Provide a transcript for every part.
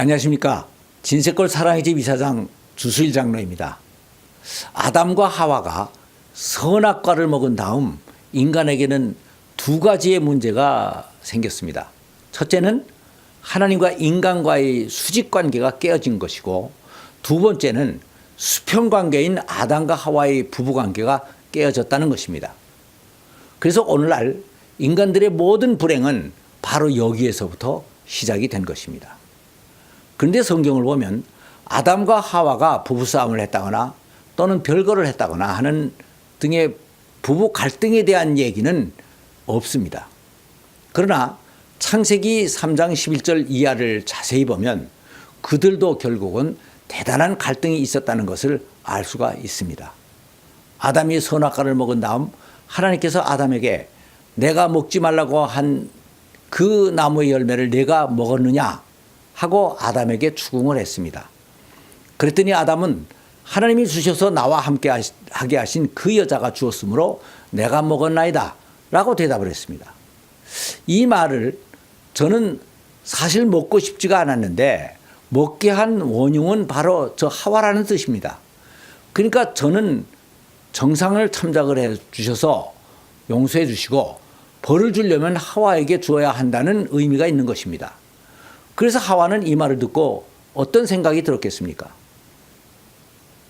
안녕하십니까. 진세골 사랑의 집 이사장 주수일 장로입니다. 아담과 하와가 선악과를 먹은 다음 인간에게는 두 가지의 문제가 생겼습니다. 첫째는 하나님과 인간과의 수직 관계가 깨어진 것이고 두 번째는 수평 관계인 아담과 하와의 부부 관계가 깨어졌다는 것입니다. 그래서 오늘날 인간들의 모든 불행은 바로 여기에서부터 시작이 된 것입니다. 그런데 성경을 보면 아담과 하와가 부부싸움을 했다거나 또는 별거를 했다거나 하는 등의 부부 갈등에 대한 얘기는 없습니다. 그러나 창세기 3장 11절 이하를 자세히 보면 그들도 결국은 대단한 갈등이 있었다는 것을 알 수가 있습니다. 아담이 선악과를 먹은 다음 하나님께서 아담에게 내가 먹지 말라고 한 그 나무의 열매를 내가 먹었느냐 하고 아담에게 추궁을 했습니다. 그랬더니 아담은 하나님이 주셔서 나와 함께 하게 하신 그 여자가 주었으므로 내가 먹었나이다 라고 대답을 했습니다. 이 말을 저는 사실 먹고 싶지가 않았는데 먹게 한 원흉은 바로 저 하와라는 뜻입니다. 그러니까 저는 정상을 참작을 해 주셔서 용서해 주시고 벌을 주려면 하와에게 주어야 한다는 의미가 있는 것입니다. 그래서 하와는 이 말을 듣고 어떤 생각이 들었겠습니까?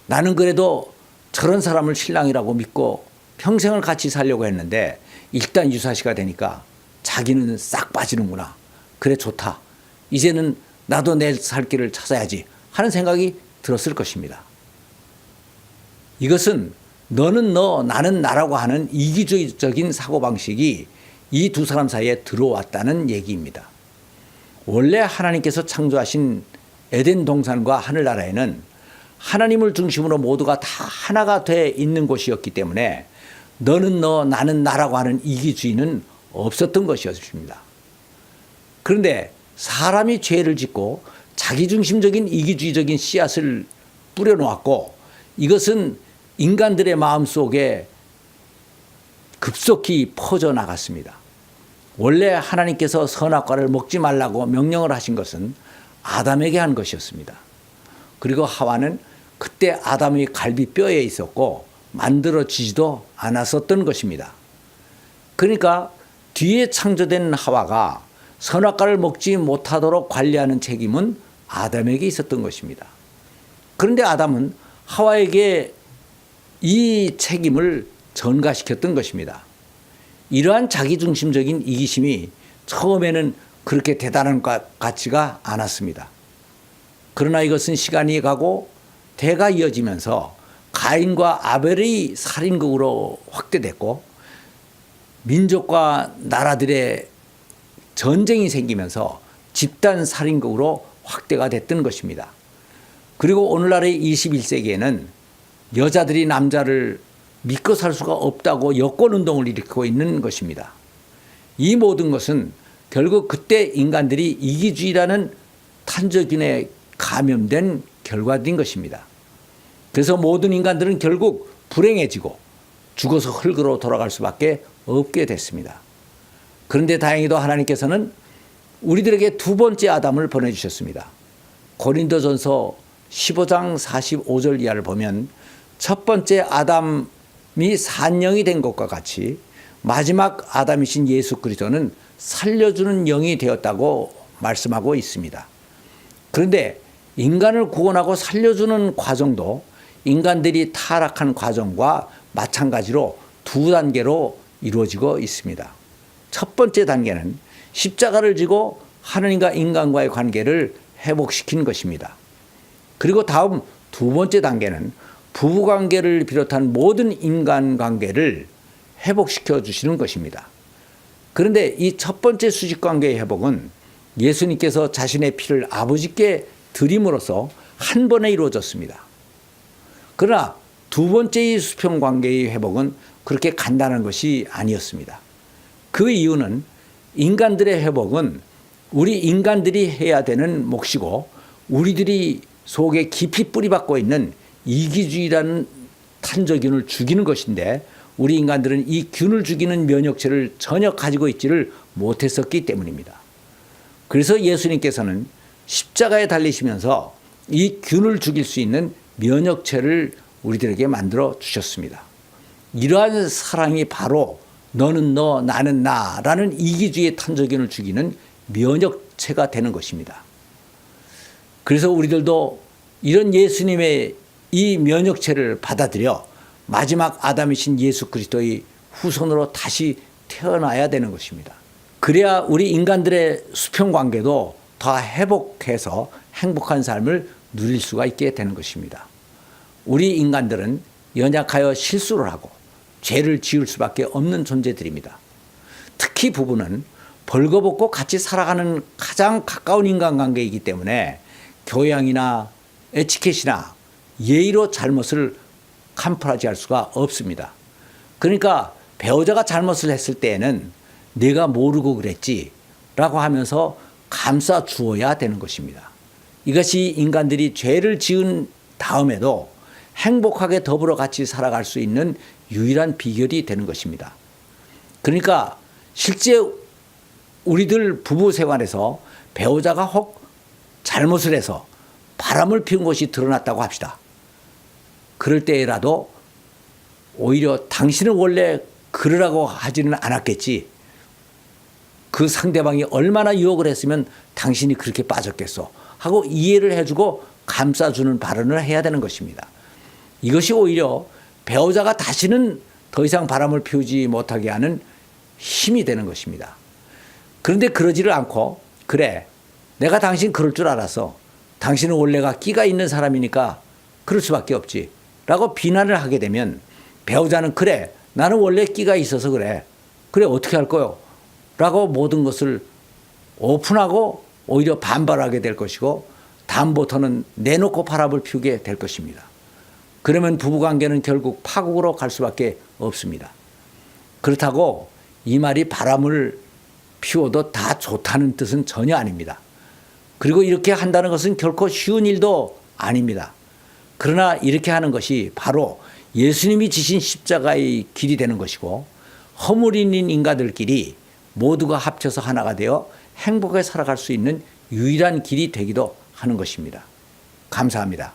나는 그래도 저런 사람을 신랑이라고 믿고 평생을 같이 살려고 했는데 일단 유사시가 되니까 자기는 싹 빠지는구나. 그래 좋다. 이제는 나도 내 살 길을 찾아야지 하는 생각이 들었을 것입니다. 이것은 너는 너, 나는 나라고 하는 이기주의적인 사고방식이 이 두 사람 사이에 들어왔다는 얘기입니다. 원래 하나님께서 창조하신 에덴 동산과 하늘나라에는 하나님을 중심으로 모두가 다 하나가 돼 있는 곳이었기 때문에 너는 너, 나는 나라고 하는 이기주의는 없었던 것이었습니다. 그런데 사람이 죄를 짓고 자기중심적인 이기주의적인 씨앗을 뿌려놓았고 이것은 인간들의 마음 속에 급속히 퍼져나갔습니다. 원래 하나님께서 선악과를 먹지 말라고 명령을 하신 것은 아담에게 한 것이었습니다. 그리고 하와는 그때 아담의 갈비뼈에 있었고 만들어지지도 않았었던 것입니다. 그러니까 뒤에 창조된 하와가 선악과를 먹지 못하도록 관리하는 책임은 아담에게 있었던 것입니다. 그런데 아담은 하와에게 이 책임을 전가시켰던 것입니다. 이러한 자기중심적인 이기심이 처음에는 그렇게 대단한 것 같지가 않았습니다. 그러나 이것은 시간이 가고 대가 이어지면서 가인과 아벨의 살인극으로 확대됐고 민족과 나라들의 전쟁이 생기면서 집단 살인극으로 확대가 됐던 것입니다. 그리고 오늘날의 21세기에는 여자들이 남자를 믿고 살 수가 없다고 여권 운동을 일으키고 있는 것입니다. 이 모든 것은 결국 그때 인간들이 이기주의라는 탄저균에 감염된 결과인 것입니다. 그래서 모든 인간들은 결국 불행해지고 죽어서 흙으로 돌아갈 수밖에 없게 됐습니다. 그런데 다행히도 하나님께서는 우리들에게 두 번째 아담을 보내주셨습니다. 고린도전서 15장 45절 이하를 보면 첫 번째 아담이 산영이 된 것과 같이 마지막 아담이신 예수 그리스도는 살려주는 영이 되었다고 말씀하고 있습니다. 그런데 인간을 구원하고 살려주는 과정도 인간들이 타락한 과정과 마찬가지로 두 단계로 이루어지고 있습니다. 첫 번째 단계는 십자가를 지고 하나님과 인간과의 관계를 회복시킨 것입니다. 그리고 다음 두 번째 단계는 부부 관계를 비롯한 모든 인간 관계를 회복시켜 주시는 것입니다. 그런데 이 첫 번째 수직 관계의 회복은 예수님께서 자신의 피를 아버지께 드림으로써 한 번에 이루어졌습니다. 그러나 두 번째의 수평 관계의 회복은 그렇게 간단한 것이 아니었습니다. 그 이유는 인간들의 회복은 우리 인간들이 해야 되는 몫이고 우리들이 속에 깊이 뿌리박고 있는 이기주의라는 탄저균을 죽이는 것인데 우리 인간들은 이 균을 죽이는 면역체를 전혀 가지고 있지를 못했었기 때문입니다. 그래서 예수님께서는 십자가에 달리시면서 이 균을 죽일 수 있는 면역체를 우리들에게 만들어 주셨습니다. 이러한 사랑이 바로 너는 너 나는 나라는 이기주의 탄저균을 죽이는 면역체가 되는 것입니다. 그래서 우리들도 이런 예수님의 이 면역체를 받아들여 마지막 아담이신 예수 그리스도의 후손으로 다시 태어나야 되는 것입니다. 그래야 우리 인간들의 수평 관계도 더 회복해서 행복한 삶을 누릴 수가 있게 되는 것입니다. 우리 인간들은 연약하여 실수를 하고 죄를 지을 수밖에 없는 존재들입니다. 특히 부부는 벌거벗고 같이 살아가는 가장 가까운 인간관계이기 때문에 교양이나 에티켓이나 예의로 잘못을 캄프라지 할 수가 없습니다. 그러니까 배우자가 잘못을 했을 때에는 내가 모르고 그랬지 라고 하면서 감싸 주어야 되는 것입니다. 이것이 인간들이 죄를 지은 다음에도 행복하게 더불어 같이 살아갈 수 있는 유일한 비결이 되는 것입니다. 그러니까 실제 우리들 부부 생활에서 배우자가 혹 잘못을 해서 바람을 피운 것이 드러났다고 합시다. 그럴 때라도 오히려 당신은 원래 그러라고 하지는 않았겠지. 그 상대방이 얼마나 유혹을 했으면 당신이 그렇게 빠졌겠어. 하고 이해를 해주고 감싸주는 발언을 해야 되는 것입니다. 이것이 오히려 배우자가 다시는 더 이상 바람을 피우지 못하게 하는 힘이 되는 것입니다. 그런데 그러지를 않고 그래 내가 당신 그럴 줄 알았어. 당신은 원래가 끼가 있는 사람이니까 그럴 수밖에 없지. 라고 비난을 하게 되면 배우자는 그래 나는 원래 끼가 있어서 그래. 그래 어떻게 할 거요? 라고 모든 것을 오픈하고 오히려 반발하게 될 것이고 다음부터는 내놓고 바람을 피우게 될 것입니다. 그러면 부부 관계는 결국 파국으로 갈 수밖에 없습니다. 그렇다고 이 말이 바람을 피워도 다 좋다는 뜻은 전혀 아닙니다. 그리고 이렇게 한다는 것은 결코 쉬운 일도 아닙니다. 그러나 이렇게 하는 것이 바로 예수님이 지신 십자가의 길이 되는 것이고 허물 있는 인간들끼리 모두가 합쳐서 하나가 되어 행복하게 살아갈 수 있는 유일한 길이 되기도 하는 것입니다. 감사합니다.